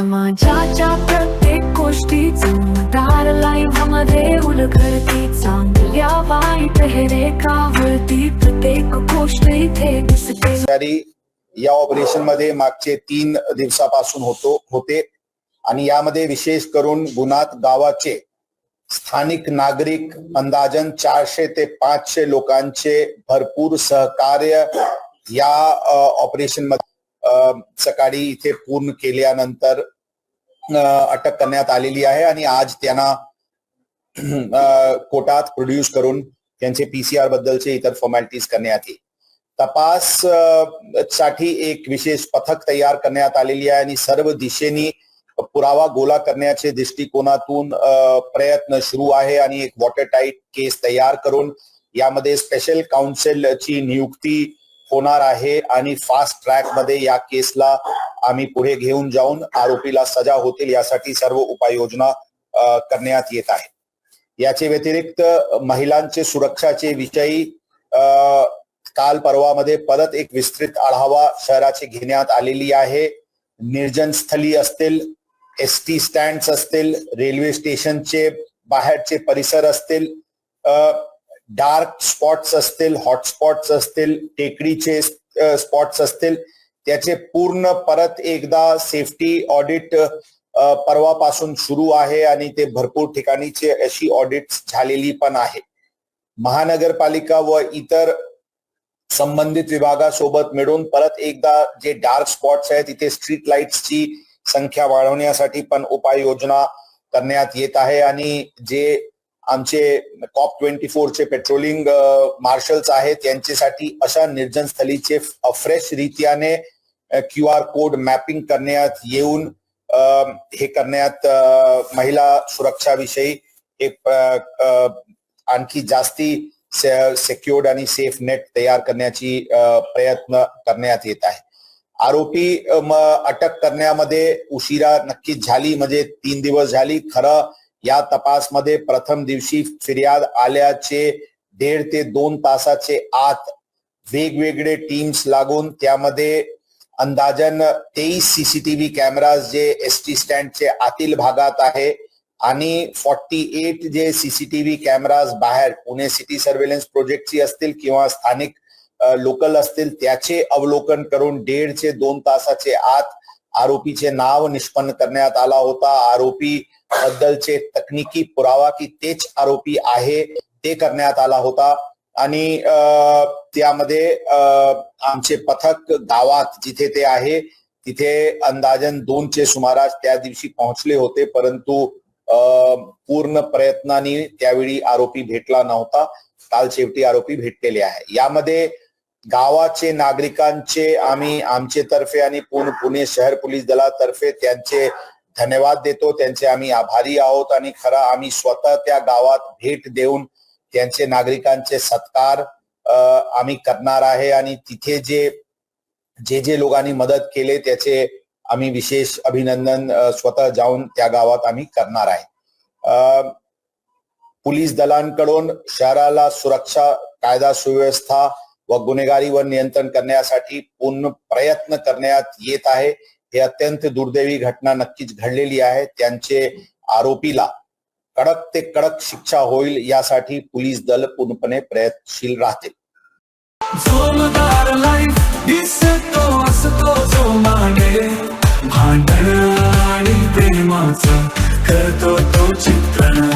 समाजाच्या प्रत्येक गोष्टीचं दार लाईव्हमध्ये उलगडती चांगल्या वाईट हे रेखावरती प्रत्येक गोष्ट इथे दिसते. या ऑपरेशनमध्ये मागचे तीन दिवसापासून होतो होते. आणि यामध्ये विशेष करून गुणात गावाचे स्थानिक नागरिक अंदाजन चारशे ते पाचशे लोकांचे भरपूर सहकार्य या ऑपरेशनमध्ये सकाळी इथे पूर्ण केल्यानंतर अटक करण्यात आलेली आहे आणि आज त्यांना कोटात कोर्टात प्रोड्यूस करून त्यांचे पीसीआर बद्दलचे इतर फॉर्मॅलिटीज करण्यात येईल. तपाससाठी एक विशेष पथक तयार करण्यात आलेली आहे आणि सर्व दिशेनी पुरावा गोळा करण्याचे दृष्टिकोनातून प्रयत्न सुरू आहे आणि एक वॉटर टाईट केस तयार करून यामध्ये स्पेशल काउन्सिलची नियुक्ती होणार आहे आणि फास्ट ट्रॅकमध्ये या केसला आम्ही पुढे घेऊन जाऊन आरोपीला सजा होतील यासाठी सर्व उपाययोजना करण्यात येत आहे. याचे व्यतिरिक्त महिलांचे सुरक्षाचे विषयी अ, काल परवामध्ये परत एक विस्तृत आढावा शहराचे घेण्यात आलेली आहे. निर्जन स्थली असतील एस टी स्टँड असतील रेल्वे स्टेशनचे बाहेरचे परिसर असतील डार्क स्पॉट्स असतील हॉटस्पॉट्स असतील टेकडीचे स्पॉट्स असतील त्याचे पूर्ण परत एकदा सेफ्टी ऑडिट परवापासून सुरू आहे आणि ते भरपूर ठिकाणीचे अशी ऑडिट झालेली पण आहे. महानगरपालिका व इतर संबंधित विभागासोबत मिळून परत एकदा जे डार्क स्पॉट्स आहेत तिथे स्ट्रीट लाईट्सची संख्या वाढवण्यासाठी पण उपाययोजना करण्यात येत आहे आणि जे आमचे कॉप ट्वेंटी फोरचे पेट्रोलिंग मार्शल्स आहेत त्यांच्यासाठी अशा निर्जन स्थलीचे फ्रेश रीतीने क्यू आर कोड मॅपिंग करण्यात येऊन हे करण्यात महिला सुरक्षाविषयी एक आणखी जास्ती सेक्युर्ड आणि सेफ नेट तयार करण्याची प्रयत्न करण्यात येत आहे. आरोपी अटक करण्यामध्ये उशिरा नक्कीच झाली म्हणजे तीन दिवस झाली. खरं या तपासमध्ये प्रथम दिवशी फिर्याद आल्याचे दीड ते दोन तासाचे आत वेगवेगळे टीम्स लागून त्यामध्ये अंदाजन तेवीस सीसीटीव्ही कॅमेराज जे एस टी स्टँडचे आतील भागात आहे आणि फॉर्टी एट जे सीसीटीव्ही कॅमेराज बाहेर पुणे सिटी सर्व्हेलन्स प्रोजेक्टची असतील किंवा स्थानिक लोकल असतील त्याचे अवलोकन करून दीडचे दोन तासाचे आत आरोपीचे नाव निष्पन्न करण्यात आला होता. आरोपी बद्दलचे तकनिकी पुरावा की तेच आरोपी आहे ते करण्यात आला होता. आणि अ, त्यामध्ये आमचे पथक गावात जिथे ते आहे तिथे अंदाजन दोनचे सुमारास त्या दिवशी पोहोचले होते. परंतु अ, पूर्ण प्रयत्नाने त्यावेळी आरोपी भेटला नव्हता. काल शेवटी आरोपी भेटलेले आहे. यामध्ये गावाचे नागरिकांचे आम्ही आमचे तर्फे आणि पुणे पुणे शहर पोलीस दलातर्फे त्यांचे धन्यवाद देतो. त्यांचे आम्ही आभारी आहोत आणि खरं आम्ही स्वतः त्या गावात भेट देऊन त्यांचे नागरिकांचे सत्कार आम्ही करणार आहे आणि तिथे जे जे जे लोकांनी मदत केले त्याचे आम्ही विशेष अभिनंदन स्वतः जाऊन त्या गावात आम्ही करणार आहे. पोलीस दलांकडून शहराला सुरक्षा कायदा सुव्यवस्था व गुन्हेगारीवर नियंत्रण करण्यासाठी पूर्ण प्रयत्न करण्यात येत आहे. हे अत्यंत दुर्दैवी घटना नक्कीच घडलेली आहे. त्यांचे आरोपीला कडक ते कडक शिक्षा होईल यासाठी पोलीस दल पूर्णपणे प्रयत्नशील राहतील भांडण आणि प्रेमाचं करतो तो चित्रण